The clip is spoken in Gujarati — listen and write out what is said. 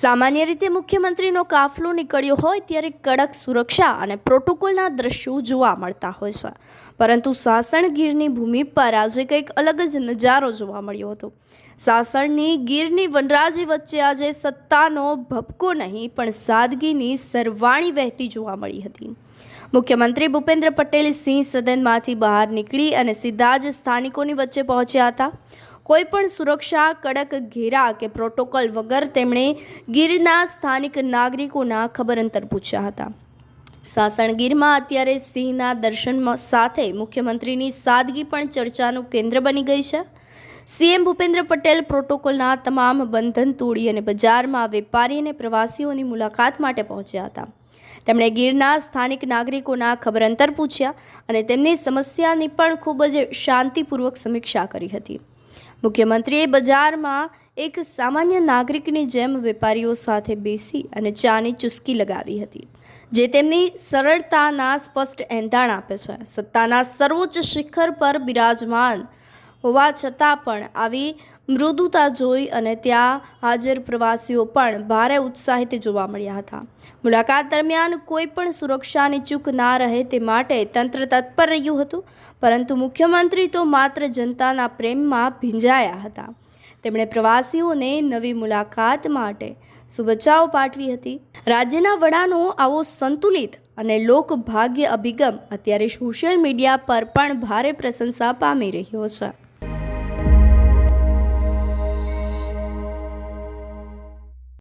સામાન્ય રીતે મુખ્યમંત્રીનો કાફલો નીકળ્યો હોય ત્યારે કડક સુરક્ષા અને પ્રોટોકોલના દ્રશ્યો જોવા મળતા હોય છે. પરંતુ સાસણ ગીરની ભૂમિ પર આજે કંઈક અલગ જ નજારો જોવા મળ્યો હતો. સાસણની ગીરની વનરાજી વચ્ચે આજે સત્તાનો ભપકો નહીં, પણ સાદગીની સરવાણી વહેતી જોવા મળી હતી. મુખ્યમંત્રી ભૂપેન્દ્ર પટેલ સિંહ સદનમાંથી બહાર નીકળી અને સીધા જ સ્થાનિકોની વચ્ચે પહોંચ્યા હતા. કોઈ પણ સુરક્ષા, કડક ઘેરા કે પ્રોટોકોલ વગર તેમણે ગીરના સ્થાનિક નાગરિકોના ખબર અંતર પૂછ્યા હતા. સાસણગીરમાં અત્યારે સિંહના દર્શન સાથે મુખ્યમંત્રીની સાદગી પણ ચર્ચાનું કેન્દ્ર બની ગઈ છે. સીએમ ભૂપેન્દ્ર પટેલ પ્રોટોકોલના તમામ બંધન તોડી અને બજારમાં વેપારી અને પ્રવાસીઓની મુલાકાત માટે પહોંચ્યા હતા. તેમણે ગીરના સ્થાનિક નાગરિકોના ખબર અંતર પૂછ્યા અને તેમની સમસ્યાની પણ ખૂબ જ શાંતિપૂર્વક સમીક્ષા કરી હતી. મુખ્યમંત્રીએ બજારમાં એક સામાન્ય નાગરિકની જેમ વેપારીઓ સાથે બેસી અને ચાની ચુસ્કી લગાવી હતી, જે તેમની સરળતાના સ્પષ્ટ એંધાણ આપે છે. સત્તાના સર્વોચ્ચ શિખર પર બિરાજમાન હોવા છતાં પણ આવી મૃદુતા જોઈ અને ત્યાં હાજર પ્રવાસીઓ પણ ભારે ઉત્સાહિત જોવા મળ્યા હતા. મુલાકાત દરમિયાન કોઈ પણ સુરક્ષાની ચૂક ના રહે તે માટે તંત્ર તત્પર રહ્યું હતું, પરંતુ મુખ્યમંત્રી તો માત્ર જનતાના પ્રેમમાં ભીંજાયા હતા. તેમણે પ્રવાસીઓને નવી મુલાકાત માટે શુભેચ્છાઓ પાઠવી હતી. રાજ્યના વડાનો આવો સંતુલિત અને લોકભાગ્ય અભિગમ અત્યારે સોશિયલ મીડિયા પર પણ ભારે પ્રશંસા પામી રહ્યો છે.